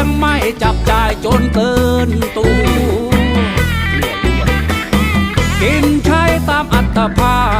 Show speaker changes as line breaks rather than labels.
ยงไม่จับจ่ายจนเกินตัวกินใช้ตามอัตภาพ